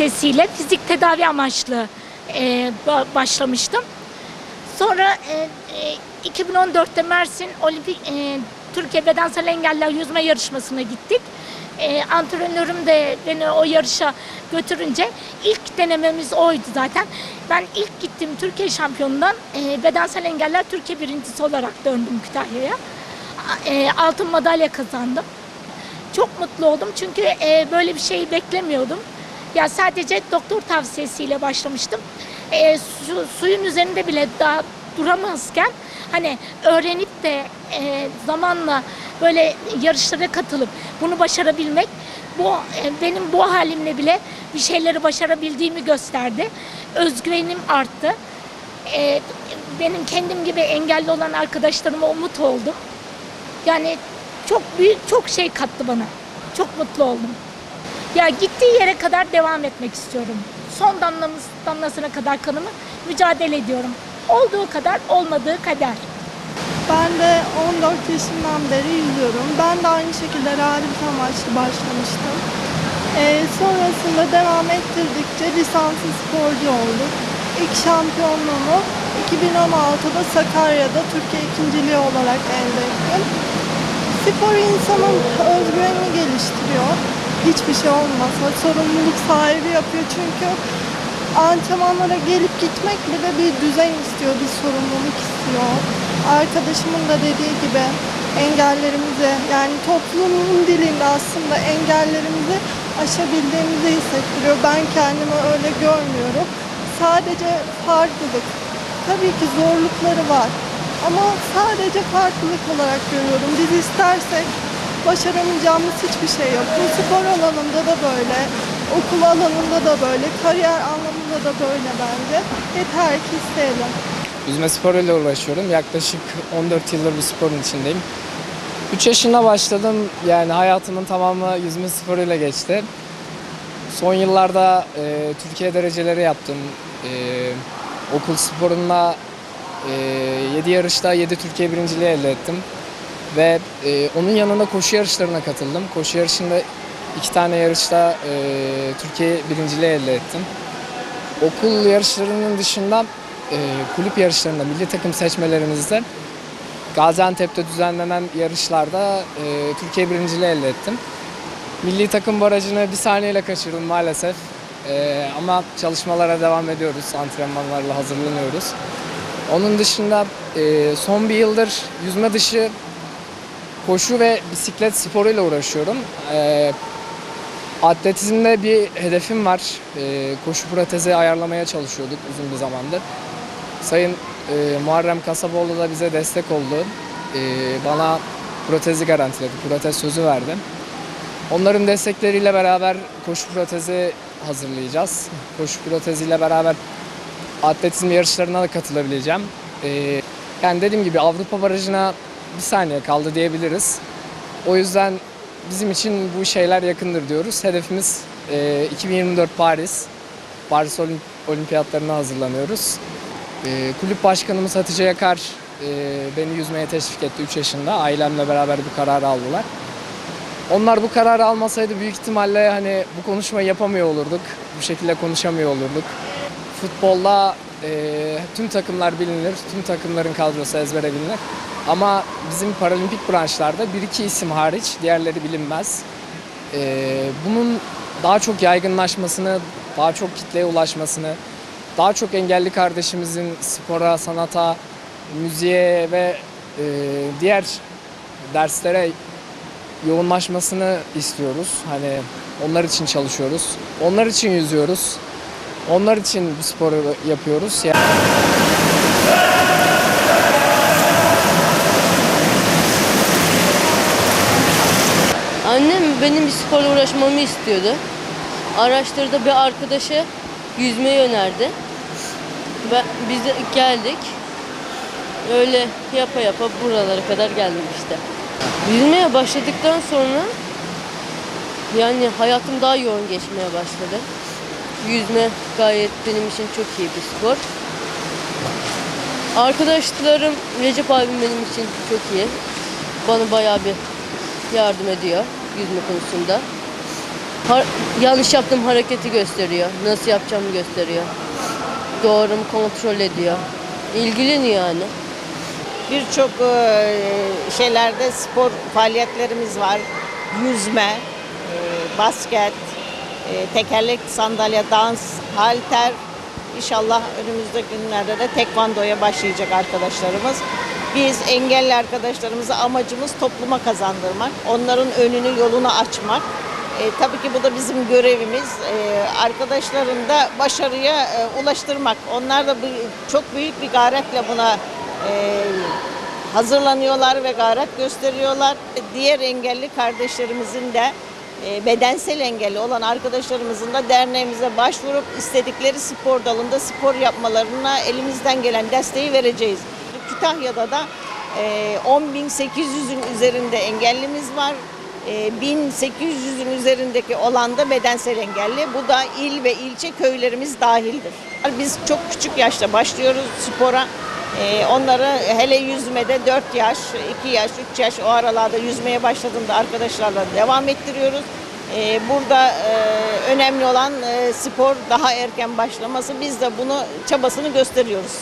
Lisesi ile fizik tedavi amaçlı e, ba- başlamıştım. Sonra e, e, 2014'te Mersin Olimpik e, Türkiye Bedensel Engeller Yüzme Yarışması'na gittik. E, antrenörüm de beni o yarışa götürünce ilk denememiz oydu zaten. Ben ilk gittiğim Türkiye şampiyonundan e, bedensel engeller Türkiye birincisi olarak döndüm Kütahya'ya. E, altın madalya kazandım. Çok mutlu oldum çünkü e, böyle bir şeyi beklemiyordum. Ya sadece doktor tavsiyesiyle başlamıştım. E, su- suyun üzerinde bile daha duramazken hani öğrenip de e, zamanla böyle yarışlara katılıp bunu başarabilmek bu e, benim bu halimle bile bir şeyleri başarabildiğimi gösterdi. Özgüvenim arttı. E, benim kendim gibi engelli olan arkadaşlarıma umut oldum. Yani çok büyük çok şey kattı bana. Çok mutlu oldum. Ya gittiği yere kadar devam etmek istiyorum. Son damlamız, damlasına kadar kanımı mücadele ediyorum. Olduğu kadar, olmadığı kadar. Ben de 14 yaşından beri yüzüyorum. Ben de aynı şekilde rehabilite amaçlı başlamıştım. Ee, sonrasında devam ettirdikçe lisanslı sporcu olduk. İlk şampiyonluğumu 2016'da Sakarya'da Türkiye ikinciliği olarak elde ettim. Spor insanın özgüvenini geliştiriyor. Hiçbir şey olmasa sorumluluk sahibi yapıyor çünkü antrenmanlara gelip gitmek bile bir düzen istiyor, bir sorumluluk istiyor. Arkadaşımın da dediği gibi engellerimizi yani toplumun dilinde aslında engellerimizi aşabildiğimizi hissettiriyor. Ben kendimi öyle görmüyorum. Sadece farklılık. Tabii ki zorlukları var. Ama sadece farklılık olarak görüyorum. Biz istersek başaramayacağımız hiçbir şey yok. Bu spor alanında da böyle, okul alanında da böyle, kariyer anlamında da böyle bence. Yeter ki isteyelim. Yüzme sporuyla uğraşıyorum. Yaklaşık 14 yıldır bu sporun içindeyim. 3 yaşında başladım. Yani hayatımın tamamı yüzme sporuyla geçti. Son yıllarda e, Türkiye dereceleri yaptım. E, okul sporunda 7 yarışta 7 Türkiye birinciliği elde ettim. Ve e, onun yanında koşu yarışlarına katıldım. Koşu yarışında iki tane yarışta e, Türkiye birinciliği elde ettim. Okul yarışlarının dışında e, kulüp yarışlarında, milli takım seçmelerimizde Gaziantep'te düzenlenen yarışlarda e, Türkiye birinciliği elde ettim. Milli takım barajını bir saniyeyle kaçırdım maalesef. E, ama çalışmalara devam ediyoruz, antrenmanlarla hazırlanıyoruz. Onun dışında e, son bir yıldır yüzme dışı koşu ve bisiklet sporuyla uğraşıyorum. E, atletizmde bir hedefim var. E, koşu protezi ayarlamaya çalışıyorduk uzun bir zamandır. Sayın e, Muharrem Kasaboğlu da bize destek oldu. E, bana protezi garantiledi, protez sözü verdi. Onların destekleriyle beraber koşu protezi hazırlayacağız. Koşu proteziyle beraber atletizm yarışlarına da katılabileceğim. E, yani dediğim gibi Avrupa barajına bir saniye kaldı diyebiliriz. O yüzden bizim için bu şeyler yakındır diyoruz. Hedefimiz e, 2024 Paris. Paris Olimp- Olimpiyatlarına hazırlanıyoruz. E, kulüp başkanımız Hatice Yakar e, beni yüzmeye teşvik etti 3 yaşında. Ailemle beraber bu kararı aldılar. Onlar bu kararı almasaydı büyük ihtimalle hani bu konuşmayı yapamıyor olurduk. Bu şekilde konuşamıyor olurduk. Futbolda e, tüm takımlar bilinir, tüm takımların kadrosu ezbere bilinir. Ama bizim paralimpik branşlarda bir iki isim hariç diğerleri bilinmez. E, bunun daha çok yaygınlaşmasını, daha çok kitleye ulaşmasını, daha çok engelli kardeşimizin spora, sanata, müziğe ve e, diğer derslere yoğunlaşmasını istiyoruz. Hani onlar için çalışıyoruz. Onlar için yüzüyoruz. Onlar için bu sporu yapıyoruz. Yani Annem benim bir sporla uğraşmamı istiyordu. Araştırdı bir arkadaşı yüzmeyi önerdi. Ben, biz de geldik. Öyle yapa yapa buralara kadar geldim işte. Yüzmeye başladıktan sonra yani hayatım daha yoğun geçmeye başladı. Yüzme gayet benim için çok iyi bir spor. Arkadaşlarım Recep abim benim için çok iyi. Bana bayağı bir yardım ediyor yüzme konusunda. Har- yanlış yaptığım hareketi gösteriyor. Nasıl yapacağımı gösteriyor. Doğru mu kontrol ediyor. İlgileniyor yani. Birçok e, şeylerde spor faaliyetlerimiz var. Yüzme, e, basket, e, tekerlek sandalye, dans, halter. İnşallah önümüzdeki günlerde de tekvandoya başlayacak arkadaşlarımız. Biz engelli arkadaşlarımıza amacımız topluma kazandırmak, onların önünü yolunu açmak. E, tabii ki bu da bizim görevimiz. E, arkadaşların da başarıya e, ulaştırmak. Onlar da bir- çok büyük bir gayretle buna e, hazırlanıyorlar ve gayret gösteriyorlar. Diğer engelli kardeşlerimizin de bedensel engelli olan arkadaşlarımızın da derneğimize başvurup istedikleri spor dalında spor yapmalarına elimizden gelen desteği vereceğiz. Kütahya'da da e, 10.800'ün üzerinde engellimiz var. E, 1800'ün üzerindeki olan da bedensel engelli. Bu da il ve ilçe köylerimiz dahildir. Biz çok küçük yaşta başlıyoruz spora. E, onları hele yüzmede 4 yaş, 2 yaş, 3 yaş o aralarda yüzmeye başladığında arkadaşlarla devam ettiriyoruz. E, burada önemli olan e, spor daha erken başlaması. Biz de bunu çabasını gösteriyoruz.